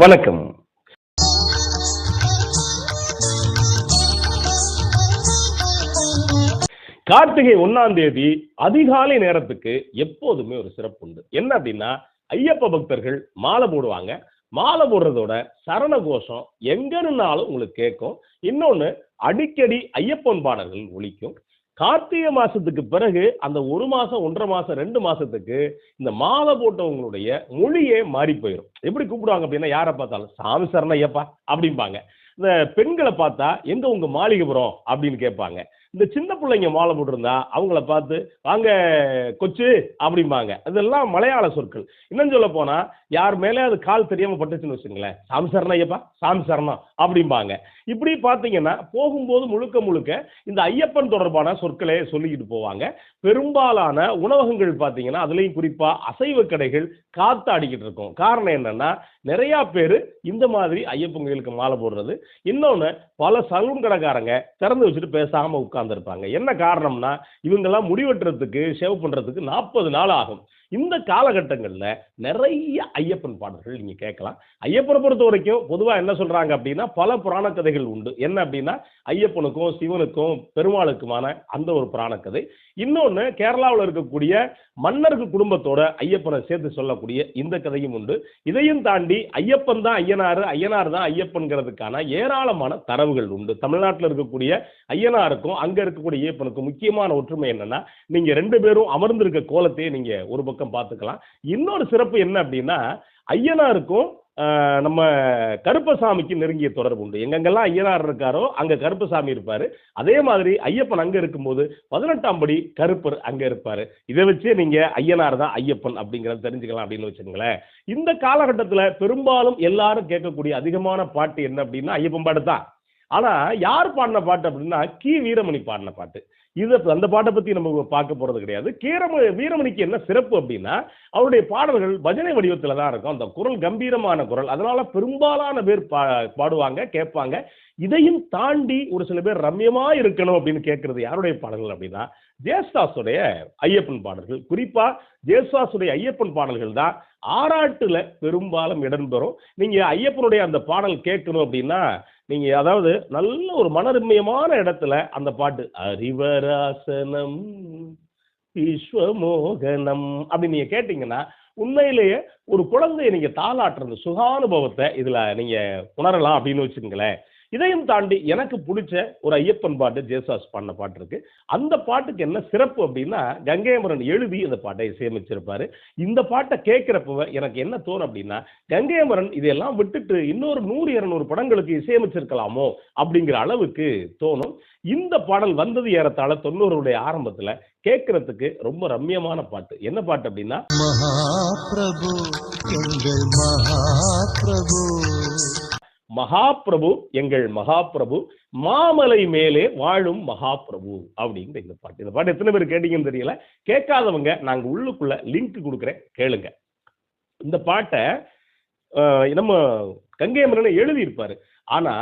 வணக்கம். கார்த்திகை ஒன்னாம் தேதி அதிகாலை நேரத்துக்கு எப்போதுமே ஒரு சிறப்பு உண்டு. என்ன அப்படின்னா ஐயப்ப பக்தர்கள் மாலை போடுவாங்க. மாலை போடுறதோட சரண கோஷம் எங்க உங்களுக்கு கேட்கும். இன்னொன்னு அடிக்கடி ஐயப்பன் பாடல்கள் ஒலிக்கும். கார்த்திகை மாசத்துக்கு பிறகு அந்த ஒரு மாசம் ஒன்றரை மாசம் ரெண்டு மாசத்துக்கு இந்த மாலை போட்டவங்களுடைய மொழியே மாறி போயிடும் எப்படி கூப்பிடுவாங்க அப்படின்னா யாரை பார்த்தாலும் சாமி சரண ஐயப்பா அப்படிம்பாங்க. இந்த பெண்களை பார்த்தா எங்க உங்க மாளிகைபுரம்? அப்படின்னு கேட்பாங்க. இந்த சின்ன பிள்ளைங்க மாலை போட்டிருந்தா அவங்கள பார்த்து வாங்க கொச்சு அப்படிம்பாங்க. அதெல்லாம் மலையாள சொற்கள். இன்னும் சொல்ல போனா யார் மேலே அது கால் தெரியாம பட்டுச்சுன்னு வச்சுங்களேன் சாமி சரணம் ஐயப்பா சாமி சரணம் அப்படிம்பாங்க. இப்படி பார்த்தீங்கன்னா போகும்போது முழுக்க முழுக்க இந்த ஐயப்பன் தொடர்பான சொற்களே சொல்லிக்கிட்டு போவாங்க. பெரும்பாலான உணவகங்கள் பார்த்தீங்கன்னா அதுலேயும் குறிப்பாக அசைவ கடைகள் காத்தாடிக்கிட்டு இருக்கும். காரணம் என்னன்னா நிறையா பேர் இந்த மாதிரி ஐயப்பன் கோயிலுக்கு மாலை போடுறது. இன்னொன்று பல சலூன் கடைக்காரங்க திறந்து வச்சுட்டு பேசாமல் உட்கார் உட்காந்துருப்பாங்க என்ன காரணம்னா இவங்கெல்லாம் முடிவெட்டுறதுக்கு ஷேவ் பண்ணுறதுக்கு நாற்பது நாள் ஆகும். இந்த காலகட்டங்களில் நிறைய ஐயப்பன் பாடல்கள் நீங்கள் கேட்கலாம். ஐயப்பனை பொறுத்த வரைக்கும் பொதுவாக என்ன சொல்கிறாங்க அப்படின்னா பல புராண கதைகள் உண்டு. என்ன அப்படின்னா ஐயப்பனுக்கும் சிவனுக்கும் பெருமாளுக்குமான அந்த ஒரு புராணக்கதை இன்னொன்று கேரளாவில் இருக்கக்கூடிய மன்னர்கள் குடும்பத்தோட ஐயப்பனை சேர்த்து சொல்லக்கூடிய இந்த கதையும் உண்டு. இதையும் தாண்டி ஐயப்பன் தான் ஐயனார் ஐயனார் தான் ஐயப்பன்கிறதுக்கான ஏராளமான தரவுகள் உண்டு. தமிழ்நாட்டில் இருக்கக்கூடிய ஐயனாருக்கும் அங்கே இருக்கக்கூடிய ஐயப்பனுக்கும் முக்கியமான ஒற்றுமை என்னன்னா நீங்கள் ரெண்டு பேரும் அமர்ந்திருக்க கோலத்தையே நீங்கள் ஒரு பக்கம் பார்த்துக்கலாம். இன்னொரு சிறப்பு என்ன அப்படின்னா ஐயனாருக்கும் நம்ம கருப்பசாமிக்கு நெருங்கிய தொடர்பு உண்டு. எங்கெங்கெல்லாம் ஐயனார் இருக்காரோ அங்க கருப்பசாமி இருப்பாரு. அதே மாதிரி ஐயப்பன் அங்க இருக்கும்போது பதினெட்டாம் படி கருப்பர் அங்க இருப்பாரு. இதை வச்சே நீங்க ஐயனார் தான் ஐயப்பன் அப்படிங்கறத தெரிஞ்சுக்கலாம் அப்படின்னு வச்சுங்களேன் இந்த காலகட்டத்துல பெரும்பாலும் எல்லாரும் கேட்கக்கூடிய அதிகமான பாட்டு என்ன அப்படின்னா ஐயப்பன் பாட்டு தான். ஆனா யார் பாடின பாட்டு அப்படின்னா கி. வீரமணி பாடின பாட்டு. இது அந்த பாட்டை பத்தி நம்ம பார்க்க போறது கிடையாது. கீரம வீரமணிக்கு என்ன சிறப்பு அப்படின்னா அவருடைய பாடல்கள் பஜனை வடிவத்துல தான் இருக்கும். அந்த குரல் கம்பீரமான குரல். அதனால பெரும்பாலான பேர் பா பாடுவாங்க கேட்பாங்க. இதையும் தாண்டி ஒரு சில பேர் ரம்யமா இருக்கணும் அப்படின்னு கேட்கறது யாருடைய பாடல்கள் அப்படின்னா ஜேசுதாஸுடைய ஐயப்பன் பாடல்கள். குறிப்பா ஜேசுதாஸுடைய ஐயப்பன் பாடல்கள் தான் ஆராட்டுல பெரும்பாலும் இடம்பெறும் நீங்க ஐயப்பனுடைய அந்த பாடல் கேட்கணும் அப்படின்னா நீங்க அதாவது நல்ல ஒரு மனரம்யமான இடத்துல அந்த பாட்டு அறிவராசனம் விஸ்வமோகனம் அப்படின்னு நீங்க கேட்டீங்கன்னா உண்மையிலேயே ஒரு குழந்தைய நீங்க தாளாட்டுறது சுகானுபவத்தை இதுல நீங்க உணரலாம் அப்படின்னு வச்சுக்கோங்களேன். இதையும் தாண்டி எனக்கு பிடிச்ச ஒரு ஐயப்பன் பாட்டு ஜேசாஸ் பாடின பாட்டு இருக்கு. அந்த பாட்டுக்கு என்ன சிறப்பு அப்படின்னா கங்கையமரன் எழுதி அந்த பாட்டை இசையமைச்சிருப்பாரு இந்த பாட்டை கேட்கிறப்ப எனக்கு என்ன தோணும் அப்படின்னா கங்கையமரன் இதெல்லாம் விட்டுட்டு இன்னொரு நூறு இருநூறு படங்களுக்கு இசையமைச்சிருக்கலாமோ அப்படிங்கிற அளவுக்கு தோணும். இந்த பாடல் வந்தது ஏறத்தாழ தொண்ணூறுடைய ஆரம்பத்துல கேட்கறதுக்கு ரொம்ப ரம்யமான பாட்டு. என்ன பாட்டு அப்படின்னா மகாபிரபு மகாபிரபு. மகாபிரபு எங்கள் மகாபிரபு மாமலை மேலே வாழும் மகாபிரபு அப்படிங்கிற இந்த பாட்டு. இந்த பாட்டு எத்தனை பேர் கேட்டீங்கன்னு தெரியல? கேட்காதவங்க நாங்க உள்ளுக்குள்ள லிங்க் கொடுக்குறேன். கேளுங்க. இந்த பாட்டை நம்ம கங்கை மரனை எழுதியிருப்பாரு. ஆனா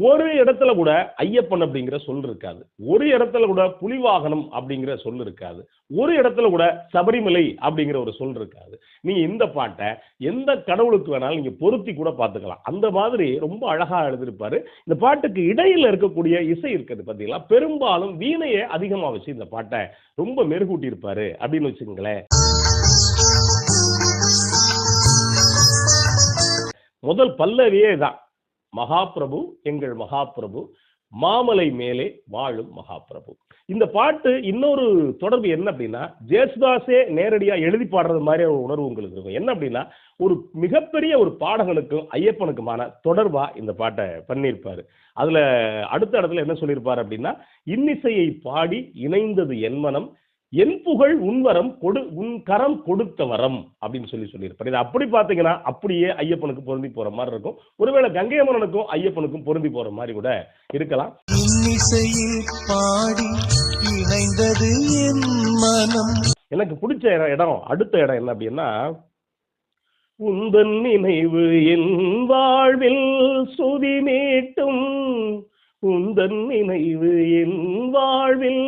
ஒரு இடத்துல கூட ஐயப்பன் அப்படிங்கிற சொல் இருக்காது. ஒரு இடத்துல கூட புலிவாகனம் அப்படிங்கிற சொல் இருக்காது. ஒரு இடத்துல கூட சபரிமலை அப்படிங்கிற ஒரு சொல் இருக்காது. நீங்க இந்த பாட்டை எந்த கடவுளுக்கு வேணாலும் நீங்க பொருத்தி கூட பார்த்துக்கலாம். அந்த மாதிரி ரொம்ப அழகா எழுதியிருப்பாரு. இந்த பாட்டுக்கு இடையில இருக்கக்கூடிய இசை இருக்குது பார்த்தீங்களா பெரும்பாலும் வீணையை அதிகமா வச்சு இந்த பாட்டை ரொம்ப மெருகூட்டி இருப்பாரு அப்படின்னு வச்சுக்கோங்களேன். முதல் பல்லவியே தான் மகாபிரபு எங்கள் மகாபிரபு மாமலை மேலே வாழும் மகாபிரபு. இந்த பாட்டு இன்னொரு தொடர்பு என்ன அப்படின்னா ஜேசுதாஸே நேரடியாக எழுதி பாடுறது மாதிரி ஒரு உணர்வு உங்களுக்கு இருக்கும். என்ன அப்படின்னா ஒரு மிகப்பெரிய ஒரு பாடகனுக்கும் ஐயப்பனுக்குமான தொடர்பா இந்த பாட்டை பண்ணியிருப்பாரு. அதுல அடுத்த இடத்துல என்ன சொல்லியிருப்பார் அப்படின்னா இன்னிசையை பாடி இணைந்தது என்மனம் என் புகழ் உன்வரம் கொடு உன் கரம் கொடுத்த வரம் அப்படின்னு சொல்லி சொல்லியிருப்பார். இது அப்படி பார்த்தீங்கன்னா அப்படியே ஐயப்பனுக்கு பொருந்தி போற மாதிரி இருக்கும். ஒருவேளை கங்கை அமரனுக்கும் ஐயப்பனுக்கும் பொருந்தி போற மாதிரி கூட இருக்கலாம். பாடி இணைந்தது என் மனம். எனக்கு பிடிச்ச இடம் இடம் அடுத்த இடம் என்ன அப்படின்னா உந்தன் நினைவு என் வாழ்வில் சுதி மீட்டும் உந்தன் நினைவு என் வாழ்வில்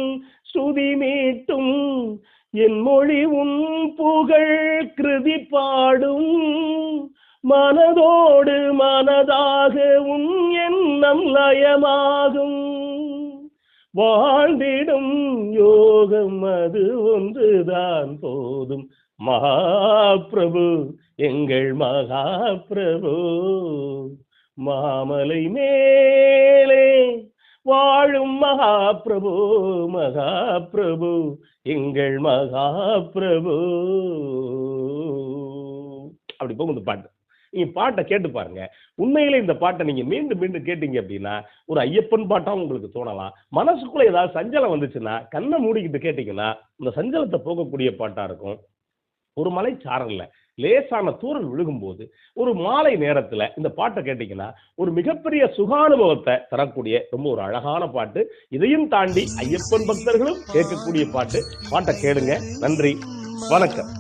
சுதி மீட்டும். என் மொழி உன் புகழ் கிருதி பாடும். மனதோடு மனதாக உன் எண்ணம் லயமாகும் வாழ்ந்திடும் யோகம் அது ஒன்றுதான் போதும். மகாபிரபு எங்கள் மகாபிரபு மாமலை மேலே வாழும் மகாபிரபு மகாபிரபு எங்கள் மகாபிரபு. அப்படி போகும் இந்த பாட்டு. நீங்க பாட்டை கேட்டு பாருங்க. உண்மையிலே இந்த பாட்டை நீங்க மீண்டும் மீண்டும் கேட்டீங்க அப்படின்னா ஒரு ஐயப்பன் பாட்டா உங்களுக்கு தோணலாம். மனசுக்குள்ள ஏதாவது சஞ்சலம் வந்துச்சுன்னா கண்ணை மூடிக்கிட்டு கேட்டீங்கன்னா இந்த சஞ்சலத்தை போகக்கூடிய பாட்டா இருக்கும். ஒரு மலை சாரல்ல லேசான தூரல் விழுகும்போது ஒரு மாலை நேரத்துல இந்த பாட்டை கேட்டீங்கன்னா ஒரு மிகப்பெரிய சுகானுபவத்தை தரக்கூடிய ரொம்ப ஒரு அழகான பாட்டு. இதையும் தாண்டி ஐயப்பன் பக்தர்களும் கேட்கக்கூடிய பாட்டு. பாட்டை கேளுங்க. நன்றி. வணக்கம்.